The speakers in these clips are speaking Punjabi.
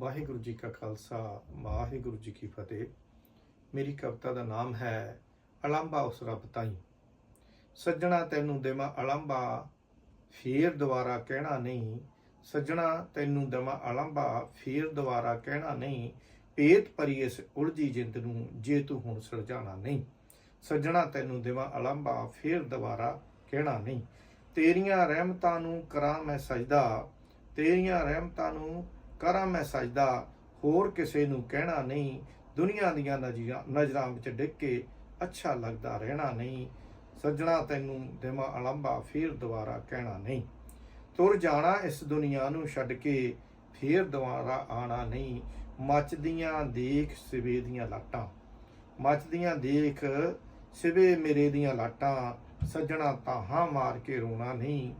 ਵਾਹਿਗੁਰੂ ਜੀ ਕਾ ਖਾਲਸਾ, ਵਾਹਿਗੁਰੂ ਜੀ ਕੀ ਫਤਿਹ। ਮੇਰੀ ਕਵਿਤਾ ਦਾ ਨਾਮ ਹੈ, ਅਲੰਬਾ ਉਸ ਰੱਬ ਤਾਈ। ਸੱਜਣਾ ਤੈਨੂੰ ਦੇਵਾਂ ਅਲੰਬਾ, ਫੇਰ ਦੁਬਾਰਾ ਕਹਿਣਾ ਨਹੀਂ। ਸੱਜਣਾ ਤੈਨੂੰ ਦੇਵਾਂ ਅਲੰਬਾ, ਫੇਰ ਦੁਬਾਰਾ ਕਹਿਣਾ ਨਹੀਂ। ਪੇਤ ਪਰੀ ਇਸ ਉਲਝੀ ਜਿੰਦ ਨੂੰ ਜੇ ਤੂੰ ਹੁਣ ਸੁਲਝਾਣਾ ਨਹੀਂ। ਸੱਜਣਾ ਤੈਨੂੰ ਦੇਵਾਂ ਅਲੰਬਾ, ਫੇਰ ਦੁਬਾਰਾ ਕਹਿਣਾ ਨਹੀਂ। ਤੇਰੀਆਂ ਰਹਿਮਤਾਂ ਨੂੰ ਕਰਾਂ ਮੈਂ ਸਜਦਾ। ਤੇਰੀਆਂ ਰਹਿਮਤਾਂ ਨੂੰ ਕਰਾਂ ਮੈਂ ਸਜਦਾ, ਹੋਰ ਕਿਸੇ ਨੂੰ ਕਹਿਣਾ ਨਹੀਂ। ਦੁਨੀਆ ਦੀਆਂ ਨਜ਼ਰਾਂ ਨਜ਼ਰਾਂ ਵਿੱਚ ਡਿੱਗ ਕੇ ਅੱਛਾ ਲੱਗਦਾ ਰਹਿਣਾ ਨਹੀਂ। ਸੱਜਣਾ ਤੈਨੂੰ ਦੇਵਾਂ ਅਲੰਬਾ, ਫੇਰ ਦੁਬਾਰਾ ਕਹਿਣਾ ਨਹੀਂ। ਤੁਰ ਜਾਣਾ ਇਸ ਦੁਨੀਆ ਨੂੰ ਛੱਡ ਕੇ, ਫੇਰ ਦੁਬਾਰਾ ਆਣਾ ਨਹੀਂ। ਮੱਚਦੀਆਂ ਦੇਖ ਸਿਵੇ ਦੀਆਂ ਲਾਟਾਂ। ਮੱਚਦੀਆਂ ਦੇਖ ਸਿਵੇ ਮੇਰੇ ਦੀਆਂ ਲਾਟਾਂ। ਸੱਜਣਾ ਤਾਹਾਂ ਮਾਰ ਕੇ ਰੋਣਾ ਨਹੀਂ।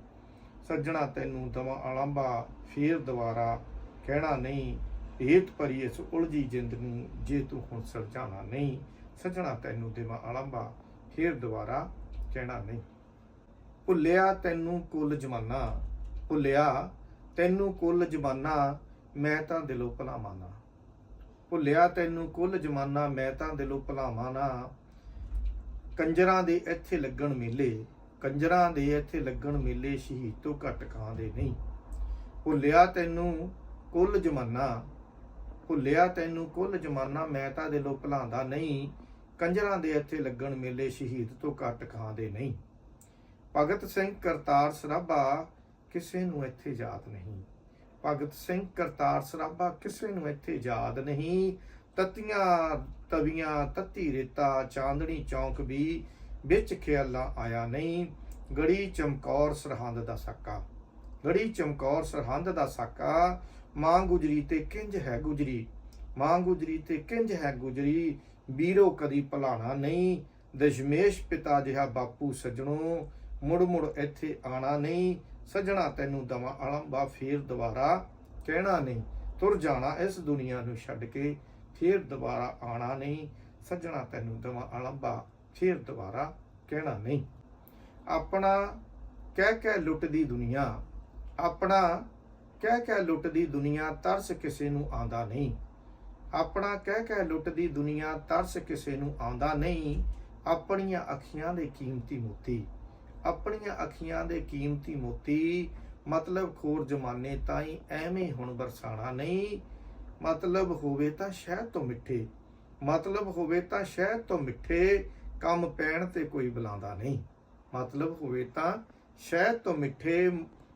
ਸੱਜਣਾ ਤੈਨੂੰ ਦਵਾ ਅਲੰਬਾ, ਫੇਰ ਦੁਬਾਰਾ ਕਹਿਣਾ ਨਹੀਂ ਭੇਤ ਭਰੀ ਇਸ ਉਲਝੀ ਜਿੰਦ ਨੂੰ ਜੇ ਤੂੰ ਹੁਣ ਸੁਲਝਾਣਾ ਨਹੀਂ, ਸੱਜਣਾ ਤੈਨੂੰ ਦੇਵਾਂ ਆਲੰਬਾ ਫੇਰ ਦੁਬਾਰਾ ਕਹਿਣਾ ਨਹੀਂ। ਭੁੱਲਿਆ ਤੈਨੂੰ ਕੁੱਲ ਜਮਾਨਾ, ਭੁੱਲਿਆ ਤੈਨੂੰ ਕੁੱਲ ਜਮਾਨਾ, ਮੈਂ ਤਾਂ ਦਿਲੋਂ ਭੁਲਾਵਾਂ ਨਾ। ਭੁੱਲਿਆ ਤੈਨੂੰ ਕੁੱਲ ਜਮਾਨਾ, ਮੈਂ ਤਾਂ ਦਿਲੋਂ ਭੁਲਾਵਾਂ ਨਾ। ਕੰਜਰਾਂ ਦੇ ਇੱਥੇ ਲੱਗਣ ਮੇਲੇ, ਕੰਜਰਾਂ ਦੇ ਇੱਥੇ ਲੱਗਣ ਮੇਲੇ ਸ਼ਹੀਦ ਤੋਂ ਘੱਟ ਖਾਂਦੇ ਨਹੀਂ। ਭੁੱਲਿਆ ਤੈਨੂੰ ਕੁੱਲ ਜਮਾਨਾ ਭੁੱਲਿਆ ਤੈਨੂੰ, ਕੁੱਲ ਜਮਾਨਾ ਮੈਂ ਤਾਂ ਦਿਲੋਂ ਭੁਲਾਉਂਦਾ ਨਹੀਂ। ਕੰਜਰਾਂ ਦੇ ਇੱਥੇ ਲੱਗਣ ਮੇਲੇ ਸ਼ਹੀਦ ਤੋਂ ਘੱਟ ਖਾਂਦੇ ਨਹੀਂ। ਭਗਤ ਸਿੰਘ ਕਰਤਾਰ ਸਰਾਭਾ ਕਿਸੇ ਨੂੰ ਇੱਥੇ ਯਾਦ ਨਹੀਂ। ਭਗਤ ਸਿੰਘ ਕਰਤਾਰ ਸਰਾਭਾ ਕਿਸੇ ਨੂੰ ਇੱਥੇ ਯਾਦ ਨਹੀਂ। ਤਤੀਆਂ ਤਵੀਆਂ, ਤਤੀ ਰੇਤਾ ਚਾਂਦਣੀ ਚੌਂਕ ਵੀ ਵਿੱਚ ਖਿਆਲਾਂ ਆਇਆ ਨਹੀਂ। ਗੜੀ ਚਮਕੌਰ ਸਰਹੰਦ ਦਾ ਸਾਕਾ। ਗੜੀ ਚਮਕੌਰ ਸਰਹੰਦ ਦਾ ਸਾਕਾ, ਮਾਂ ਗੁਜਰੀ ਤੇ ਕਿੰਜ ਹੈ ਗੁਜਰੀ? ਮਾਂ ਗੁਜਰੀ ਤੇ ਕਿੰਜ ਹੈ ਗੁਜਰੀ? ਵੀਰੋ ਕਦੀ ਭਲਾਣਾ ਨਹੀਂ, ਦਸ਼ਮੇਸ਼ ਪਿਤਾ ਜਿਹਾ ਬਾਪੂ ਸਜਣੋ, ਮੁੜ ਮੁੜ ਇੱਥੇ ਆਣਾ ਨਹੀਂ, ਸਜਣਾ ਤੈਨੂੰ ਦਵਾ ਅਲੰਬਾ ਫੇਰ ਦੁਬਾਰਾ ਕਹਿਣਾ ਨਹੀਂ। ਤੁਰ ਜਾਣਾ ਇਸ ਦੁਨੀਆ ਨੂੰ ਛੱਡ ਕੇ, ਫੇਰ ਦੁਬਾਰਾ ਆਣਾ ਨਹੀਂ, ਸਜਣਾ ਤੈਨੂੰ ਦਵਾ ਅਲੰਬਾ ਫੇਰ ਦੁਬਾਰਾ ਕਹਿਣਾ ਨਹੀਂ। ਆਪਣਾ ਕਹਿ ਕਹਿ ਲੁੱਟਦੀ ਦੁਨੀਆ ਆਪਣਾ ਕਹਿ ਕਹਿ ਲੁੱਟਦੀ ਦੁਨੀਆ ਤਰਸ ਕਿਸੇ ਨੂੰ ਆਉਂਦਾ ਨਹੀਂ। ਆਪਣਾ ਕਹਿ ਕਹਿ ਲੁੱਟਦੀ ਦੁਨੀਆ ਤਰਸ ਕਿਸੇ ਨੂੰ ਆਂਦਾ ਨਹੀਂ। ਆਪਣੀਆਂ ਅੱਖੀਆਂ ਦੇ ਕੀਮਤੀ ਮੋਤੀ, ਆਪਣੀਆਂ ਅੱਖੀਆਂ ਦੇ ਕੀਮਤੀ ਮੋਤੀ, ਮਤਲਬ ਖੋਰ ਜਮਾਨੇ ਤਾਈ ਐਵੇਂ ਹੁਣ ਬਰਸਾਣਾ ਨਹੀਂ। ਮਤਲਬ ਹੋਵੇ ਤਾਂ ਸ਼ਹਿਦ ਤੋਂ ਮਿੱਠੇ, ਮਤਲਬ ਹੋਵੇ ਤਾਂ ਸ਼ਹਿਦ ਤੋਂ ਮਿੱਠੇ, ਕੰਮ ਪੈਣ ਤੇ ਕੋਈ ਬੁਲਾਉਂਦਾ ਨਹੀਂ। ਮਤਲਬ ਹੋਵੇ ਤਾਂ ਸ਼ਹਿਦ ਤੋਂ ਮਿੱਠੇ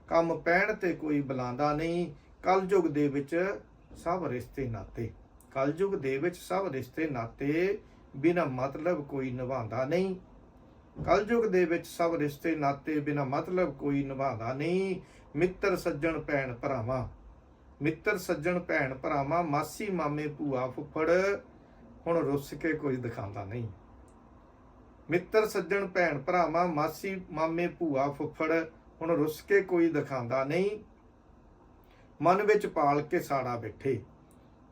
ਕੰਮ ਪੈਣ ਤੇ ਕੋਈ ਬੁਲਾਉਂਦਾ ਨਹੀਂ। ਕਲਯੁਗ ਦੇ ਵਿੱਚ ਸਭ ਰਿਸ਼ਤੇ ਨਾਤੇ। ਕਲਯੁਗ ਦੇ ਵਿੱਚ ਸਭ ਰਿਸ਼ਤੇ ਨਾਤੇ ਬਿਨਾ ਮਤਲਬ ਕੋਈ ਨਿਭਾਉਂਦਾ ਨਹੀਂ। ਕਲਯੁਗ ਦੇ ਵਿੱਚ ਸਭ ਰਿਸ਼ਤੇ ਨਾਤੇ ਬਿਨਾ ਮਤਲਬ ਕੋਈ ਨਿਭਾਉਂਦਾ ਨਹੀਂ। ਮਿੱਤਰ ਸੱਜਣ ਭੈਣ ਭਰਾਵਾਂ। ਮਿੱਤਰ ਸੱਜਣ ਭੈਣ ਭਰਾਵਾਂ, ਮਾਸੀ ਮਾਮੇ ਭੂਆ ਫੁੱਫੜ ਹੁਣ ਰੁੱਸ ਕੇ ਕੋਈ ਦਿਖਾਉਂਦਾ ਨਹੀਂ। ਮਿੱਤਰ ਸੱਜਣ ਭੈਣ ਭਰਾਵਾਂ, ਮਾਸੀ ਮਾਮੇ ਭੂਆ ਫੁੱਫੜ ਹੁਣ ਰੁੱਸ ਕੇ ਕੋਈ ਦਿਖਾਉਂਦਾ ਨਹੀਂ। ਮਨ ਵਿੱਚ ਪਾਲ ਕੇ ਸਾੜਾ ਬੈਠੇ।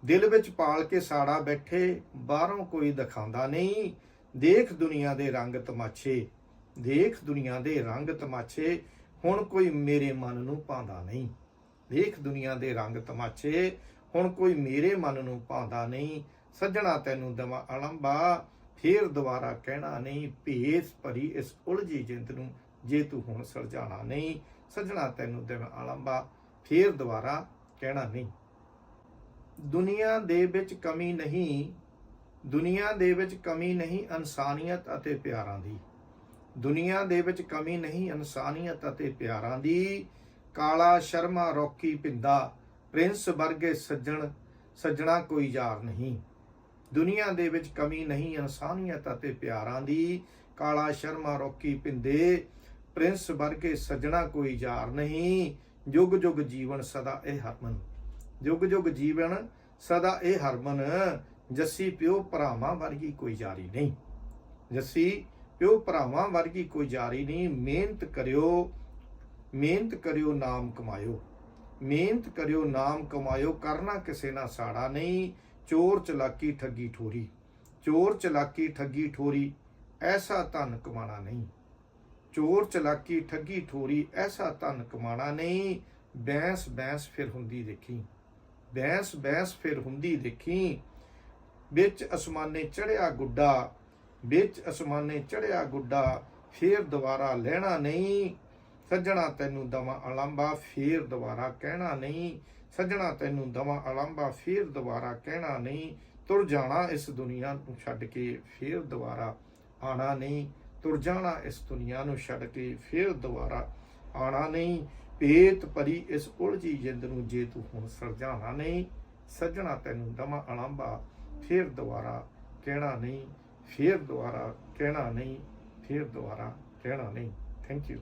ਦਿਲ ਵਿੱਚ ਪਾਲ ਕੇ ਸਾੜਾ ਬੈਠੇ, ਬਾਹਰੋਂ ਕੋਈ ਦਿਖਾਉਂਦਾ ਨਹੀਂ। ਦੇਖ ਦੁਨੀਆ ਦੇ ਰੰਗ ਤਮਾਸ਼ੇ, ਦੇਖ ਦੁਨੀਆ ਦੇ ਰੰਗ ਤਮਾਸ਼ੇ, ਹੁਣ ਕੋਈ ਮੇਰੇ ਮਨ ਨੂੰ ਪਾਉਂਦਾ ਨਹੀਂ। ਦੇਖ ਦੁਨੀਆ ਦੇ ਰੰਗ ਤਮਾਸ਼ੇ, ਹੁਣ ਕੋਈ ਮੇਰੇ ਮਨ ਨੂੰ ਪਾਉਂਦਾ ਨਹੀਂ। ਸੱਜਣਾ ਤੈਨੂੰ ਦਵਾ ਅਲੰਬਾ, ਫੇਰ ਦੁਬਾਰਾ ਕਹਿਣਾ ਨਹੀਂ। ਭੇਸ ਭਰੀ ਇਸ ਉਲਝੀ ਜਿੰਦ ਨੂੰ ਜੇ ਤੂੰ ਹੁਣ ਸਰਜਾਣਾ ਨਹੀਂ, ਸੱਜਣਾ ਤੈਨੂੰ ਦਿਨ ਆਲੰਬਾ, ਫੇਰ ਦੁਬਾਰਾ ਕਹਿਣਾ ਨਹੀਂ। ਦੁਨੀਆ ਦੇ ਵਿੱਚ ਕਮੀ ਨਹੀਂ, ਦੁਨੀਆ ਦੇ ਵਿੱਚ ਕਮੀ ਨਹੀਂ ਇਨਸਾਨੀਅਤ ਅਤੇ ਪਿਆਰਾਂ ਦੀ। ਦੁਨੀਆ ਦੇ ਵਿੱਚ ਕਮੀ ਨਹੀਂ ਇਨਸਾਨੀਅਤ ਅਤੇ ਪਿਆਰਾਂ ਦੀ। ਕਾਲਾ ਸ਼ਰਮਾ ਰੋਕੀ ਪਿੰਦਾ, ਪ੍ਰਿੰਸ ਵਰਗੇ ਸੱਜਣ, ਸੱਜਣਾ ਕੋਈ ਯਾਰ ਨਹੀਂ। ਦੁਨੀਆ ਦੇ ਵਿੱਚ ਕਮੀ ਨਹੀਂ ਇਨਸਾਨੀਅਤ ਅਤੇ ਪਿਆਰਾਂ ਦੀ। ਕਾਲਾ ਸ਼ਰਮਾ ਰੋਕੀ ਪਿੰਦੇ ਪ੍ਰਿੰਸ ਵਰਗੇ ਸੱਜਣਾ ਕੋਈ ਯਾਰ ਨਹੀਂ। ਜੁਗ ਜੁਗ ਜੀਵਨ ਸਦਾ ਇਹ ਹਰਮਨ। ਜੁਗ ਜੁਗ ਜੀਵਨ ਸਦਾ ਇਹ ਹਰਮਨ। ਜੱਸੀ ਪਿਓ ਭਰਾਵਾਂ ਵਰਗੀ ਕੋਈ ਜਾਰੀ ਨਹੀਂ। ਜੱਸੀ ਪਿਓ ਭਰਾਵਾਂ ਵਰਗੀ ਕੋਈ ਜਾਰੀ ਨਹੀਂ। ਮਿਹਨਤ ਕਰਿਓ ਮਿਹਨਤ ਕਰਿਓ ਨਾਮ ਕਮਾਇਓ। ਮਿਹਨਤ ਕਰਿਓ, ਨਾਮ ਕਮਾਇਓ, ਕਰਨਾ ਕਿਸੇ ਨਾਲ ਸਾੜਾ ਨਹੀਂ। ਚੋਰ ਚਲਾਕੀ ਠੱਗੀ ਠੋਰੀ। ਚੋਰ ਚਲਾਕੀ ਠੱਗੀ ਠੋਰੀ, ਐਸਾ ਧਨ ਕਮਾਣਾ ਨਹੀਂ। ਚੋਰ, ਚਲਾਕੀ, ਠੱਗੀ, ਠੋਰੀ, ਐਸਾ ਧਨ ਕਮਾਣਾ ਨਹੀਂ। ਬੈਂਸ ਬੈਂਸ ਫਿਰ ਹੁੰਦੀ ਦੇਖੀ। ਬੈਂਸ ਬੈਂਸ ਫਿਰ ਹੁੰਦੀ ਦੇਖੀ। ਵਿੱਚ ਅਸਮਾਨੇ ਚੜਿਆ ਗੁੱਡਾ, ਵਿੱਚ ਅਸਮਾਨੇ ਚੜਿਆ ਗੁੱਡਾ, ਫੇਰ ਦੁਬਾਰਾ ਲੈਣਾ ਨਹੀਂ। ਸੱਜਣਾ ਤੈਨੂੰ ਦਵਾ ਅਲੰਬਾ ਫੇਰ ਦੁਬਾਰਾ ਕਹਿਣਾ ਨਹੀਂ। ਸੱਜਣਾ ਤੈਨੂੰ ਦਵਾ ਅਲੰਬਾ ਫੇਰ ਦੁਬਾਰਾ ਕਹਿਣਾ ਨਹੀਂ। ਤੁਰ ਜਾਣਾ ਇਸ ਦੁਨੀਆ ਨੂੰ ਛੱਡ ਕੇ, ਫੇਰ ਦੁਬਾਰਾ ਆਣਾ ਨਹੀਂ। ਤੁਰ ਜਾਣਾ ਇਸ ਦੁਨੀਆ ਨੂੰ ਛੱਡ ਕੇ ਫਿਰ ਦੁਬਾਰਾ ਆਣਾ ਨਹੀਂ। ਭੇਤ ਭਰੀ ਇਸ ਉਲਝੀ ਜਿੰਦ ਨੂੰ ਜੇ ਤੂੰ ਹੁਣ ਸਰਜਾਣਾ ਨਹੀਂ, ਸੱਜਣਾ ਤੈਨੂੰ ਦਮਾ ਅਲੰਬਾ ਫਿਰ ਦੁਬਾਰਾ ਕਹਿਣਾ ਨਹੀਂ, ਫਿਰ ਦੁਬਾਰਾ ਕਹਿਣਾ ਨਹੀਂ, ਫਿਰ ਦੁਬਾਰਾ ਕਹਿਣਾ ਨਹੀਂ। Thank you